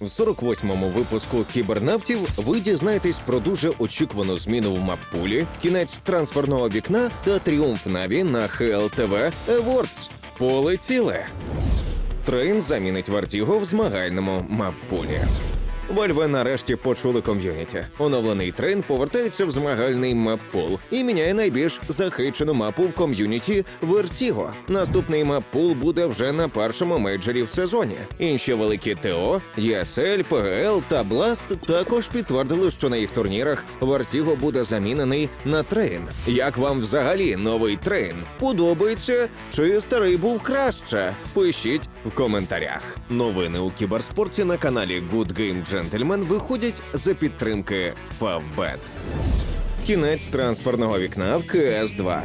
В 48-му випуску кібернавтів ви дізнаєтесь про дуже очікувану зміну в маппулі, кінець трансферного вікна та тріумф Наві на HLTV Awards. Полетіли! Трейн замінить Вартіго в змагальному маппулі. Вальве нарешті почули ком'юніті. Оновлений трейн повертається в змагальний маппул і міняє найбільш захищену мапу в ком'юніті Вертіго. Наступний маппул буде вже на першому мейджорі в сезоні. Інші великі ТО, ЄСЛ, ПГЛ та Бласт також підтвердили, що на їх турнірах Вертіго буде замінений на трейн. Як вам взагалі новий трейн? Подобається чи старий був краще? Пишіть в коментарях. Новини у кіберспорті на каналі Good Game Gentleman виходять за підтримки Favbet. Кінець трансферного вікна в КС 2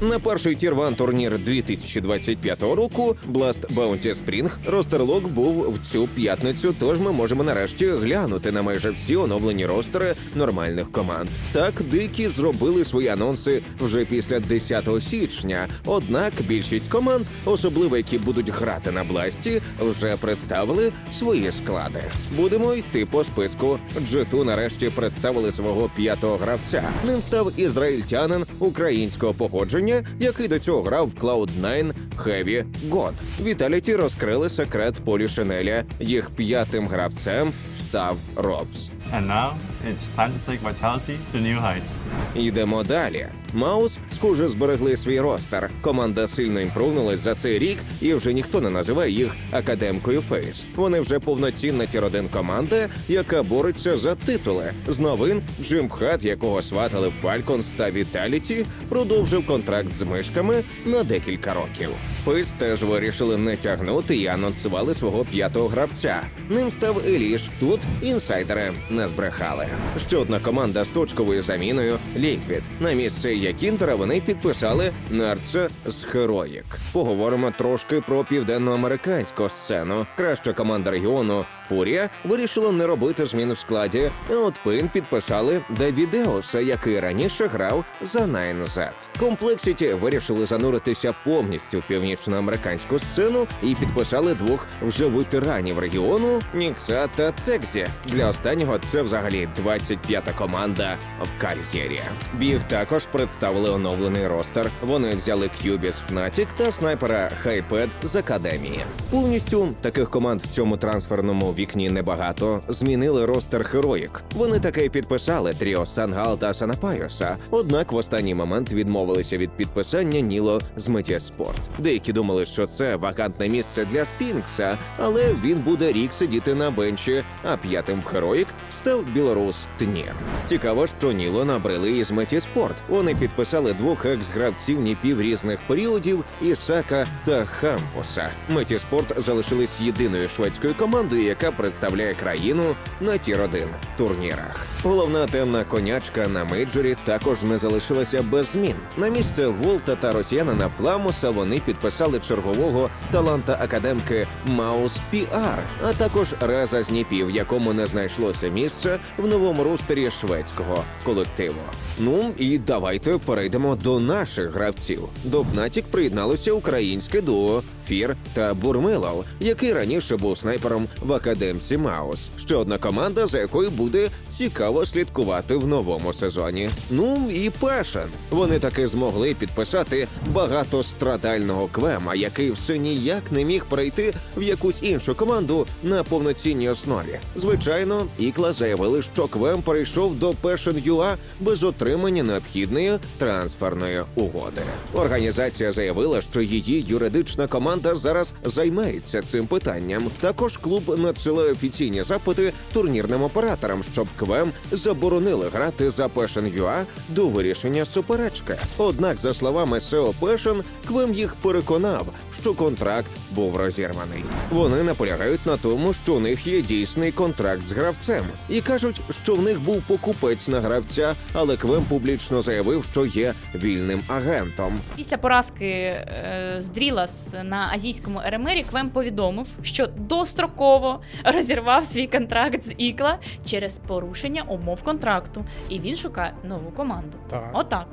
на перший тір-ван турнір 2025 року Blast Bounty Spring ростерлок був в цю п'ятницю, тож ми можемо нарешті глянути на майже всі оновлені ростери нормальних команд. Так, дикі зробили свої анонси вже після 10 січня. Однак більшість команд, особливо які будуть грати на бласті, вже представили свої склади. Будемо йти по списку. G2 нарешті представили свого п'ятого гравця. Ним став ізраїльтянин українського походження, який до цього грав в Cloud9 Heavy God. Віталіті розкрили секрет Полі Шинеля. Їх п'ятим гравцем став Робс. And now it's time to take Vitality to new heights. Йдемо далі. Маус, схоже, зберегли свій ростер. Команда сильно імпрувнулась за цей рік, і вже ніхто не називає їх академкою Фейс. Вони вже повноцінна тір 1 команда, яка бореться за титули. З новин Джим Хат, якого сватали Фальконс та Віталіті, продовжив контракт з мишками на декілька років. Фейс теж вирішили не тягнути і анонсували свого п'ятого гравця. Ним став Еліш. Тут інсайдери не збрехали. Ще одна команда з точковою заміною Ліквід. На місце Якінтера вони підписали Нерце з Хероїк. Поговоримо трошки про південноамериканську сцену. Краща команда регіону Фурія вирішила не робити змін в складі. А от Пин підписали Давідеуса, який раніше грав за 9Z. Комплексіті вирішили зануритися повністю в північноамериканську сцену і підписали двох вже ветеранів регіону Нікса та Цекзі. Для останнього це взагалі 25-та команда в кар'єрі. Біг також представили оновлений ростер. Вони взяли К'юбі з Fnatic та снайпера Хайпед з академії. Повністю таких команд в цьому трансферному вікні небагато. Змінили ростер Heroic. Вони таки підписали тріо Сангал та Санапайоса. Однак в останній момент відмовилися від підписання Ніло з Метіа Спорт. Деякі думали, що це вакантне місце для Спінкса, але він буде рік сидіти на бенчі. А п'ятим в Heroic став білорус Тнір. Цікаво, що Ніло набрали із Меті Спорт. Вони підписали двох екс-гравців ніпів різних періодів Ісака та Хампуса. Меті Спорт залишились єдиною шведською командою, яка представляє країну на тір 1 турнірах. Головна темна конячка на мейджорі також не залишилася без змін. На місце Волта та росіянина Фламуса вони підписали чергового таланта академки Маус Піар, а також Реза з Ніпів, якому не знайшлося місце в новому ростері шведського колективу. Ну і давайте перейдемо до наших гравців. До Fnatic приєдналося українське дуо Фір та Бурмилов, який раніше був снайпером в академці Маус. Ще одна команда, за якою буде цікаво слідкувати в новому сезоні. Ну і Пешен. Вони таки змогли підписати багатострадального квема, який все ніяк не міг перейти в якусь іншу команду на повноцінній основі. Звичайно, ікла заявили, що Квем перейшов до Passion UA без отримання необхідної трансферної угоди. Організація заявила, що її юридична команда зараз займається цим питанням. Також клуб надсилає офіційні запити турнірним операторам, щоб Квем заборонили грати за Passion UA до вирішення суперечки. Однак, за словами SEO Passion, Квем їх переконав, що контракт був розірваний. Вони наполягають на тому, що у них є дійсний контракт з гравцем, і кажуть, що в них був покупець на гравця, але Квем публічно заявив, що є вільним агентом. Після поразки е, з Дрілас на азійському РМРі Квем повідомив, що достроково розірвав свій контракт з Ікла через порушення умов контракту, і він шукає нову команду. Так. Отак.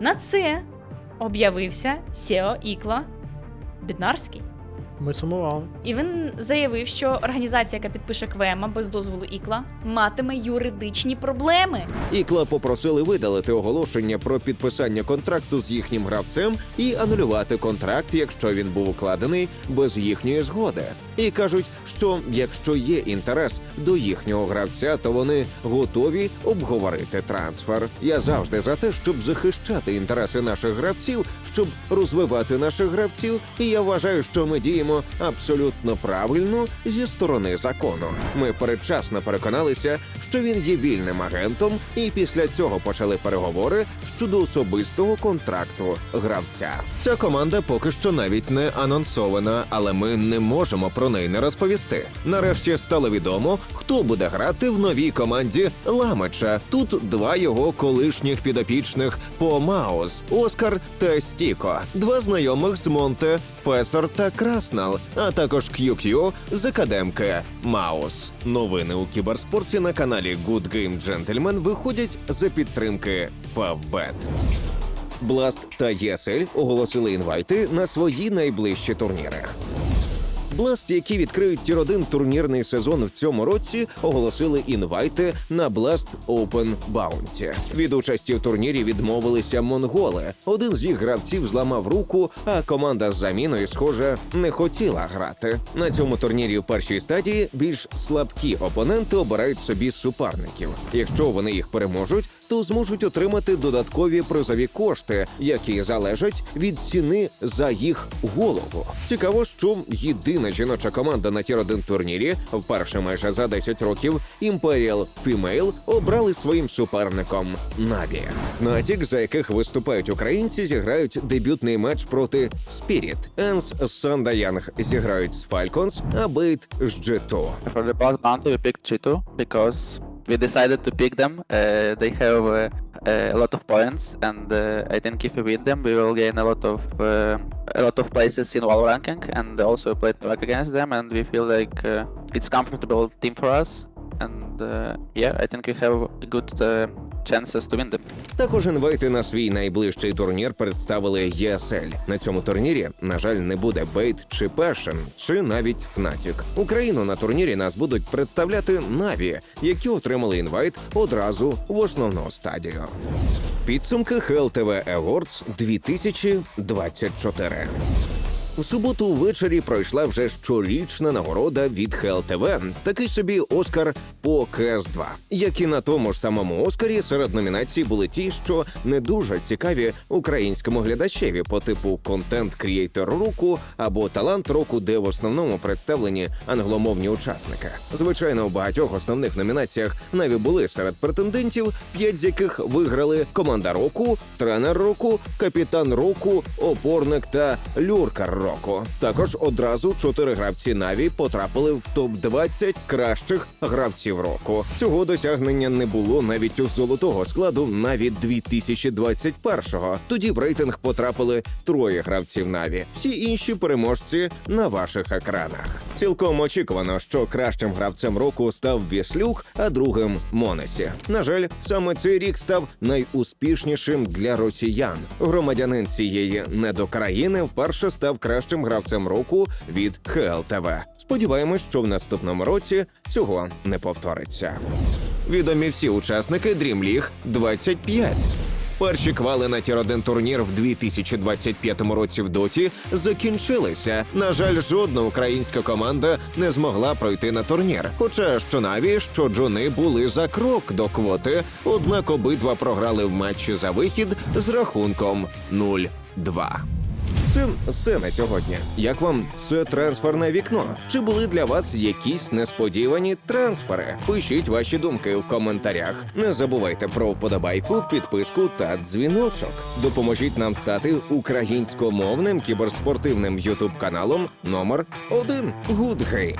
На це об'явився Сео Ікла Біднарський. Ми сумували. І він заявив, що організація, яка підпише Квема без дозволу Ікла, матиме юридичні проблеми. Ікла попросили видалити оголошення про підписання контракту з їхнім гравцем і анулювати контракт, якщо він був укладений без їхньої згоди. І кажуть, що якщо є інтерес до їхнього гравця, то вони готові обговорити трансфер. Я завжди за те, щоб захищати інтереси наших гравців, щоб розвивати наших гравців. І я вважаю, що ми діємо абсолютно правильно зі сторони закону. Ми передчасно переконалися, що він є вільним агентом, і після цього почали переговори щодо особистого контракту гравця. Ця команда поки що навіть не анонсована, але ми не можемо про неї не розповісти. Нарешті стало відомо, хто буде грати в новій команді Ламича. Тут два його колишніх підопічних по Маус Оскар та Стіко, два знайомих з Монте Фесор та Краснал, а також QQ з академки Маус. Новини у кіберспорті на каналі Good Game Gentleman виходять за підтримки Favbet. Blast та Єсель оголосили інвайти на свої найближчі турніри. Blast, які відкриють тір 1 турнірний сезон в цьому році, оголосили інвайти на Blast Open Bounty. Від участі в турнірі відмовилися монголи. Один з їх гравців зламав руку, а команда з заміною, схоже, не хотіла грати. На цьому турнірі в першій стадії більш слабкі опоненти обирають собі суперників. Якщо вони їх переможуть, то зможуть отримати додаткові призові кошти, які залежать від ціни за їх голову. Цікаво, що єдина жіноча команда на тір 1 турнірі вперше майже за 10 років Imperial Female обрали своїм суперником Наві. Натік, за яких виступають українці, зіграють дебютний матч проти Spirit. Енс з Сандаянг зіграють з Falcons, а Бейт з G2. For the boss we picked Cheeto because we decided to pick them. Uh, they have uh, a lot of points, and uh, I think if we win them, we will gain a lot of uh, a lot of places in wall ranking, and also play back against them, and we feel like uh, it's comfortable team for us. And uh, yeah, I think we have good uh, chances to win them. Також інвайти на свій найближчий турнір представили ESL. На цьому турнірі, на жаль, не буде Бейт чи Passion, чи навіть Fnatic. Україну на турнірі нас будуть представляти Наві, які отримали інвайт одразу в основну стадію. Підсумки HLTV Awards 2024. У суботу ввечері пройшла вже щорічна нагорода від ХЛТВ, такий собі Оскар по КС 2 Як і на тому ж самому Оскарі, серед номінацій були ті, що не дуже цікаві українському глядачеві по типу контент крієйтор року або талант року, де в основному представлені англомовні учасники. Звичайно, у багатьох основних номінаціях наві були серед претендентів, п'ять з яких виграли команда року, тренер року, капітан року, опорник та люркар року. Також одразу чотири гравці Наві потрапили в топ 20 кращих гравців року. Цього досягнення не було навіть у золотого складу Наві 2021-го. Тоді в рейтинг потрапили троє гравців Наві. Всі інші переможці на ваших екранах. Цілком очікувано, що кращим гравцем року став Віслюк, а другим Монесі. На жаль, саме цей рік став найуспішнішим для росіян. Громадянин цієї недокраїни вперше став кращим гравцем року від ХЛТВ. Сподіваємось, що в наступному році цього не повториться. Відомі всі учасники Dream League 25. Перші квали на тір 1 турнір в 2025 році в доті закінчилися. На жаль, жодна українська команда не змогла пройти на турнір. Хоча що Наві, що Джуни були за крок до квоти, однак обидва програли в матчі за вихід з рахунком 0-2. Це все на сьогодні. Як вам це трансферне вікно? Чи були для вас якісь несподівані трансфери? Пишіть ваші думки в коментарях. Не забувайте про вподобайку, підписку та дзвіночок. Допоможіть нам стати українськомовним кіберспортивним ютуб каналом номер 1 Good Game.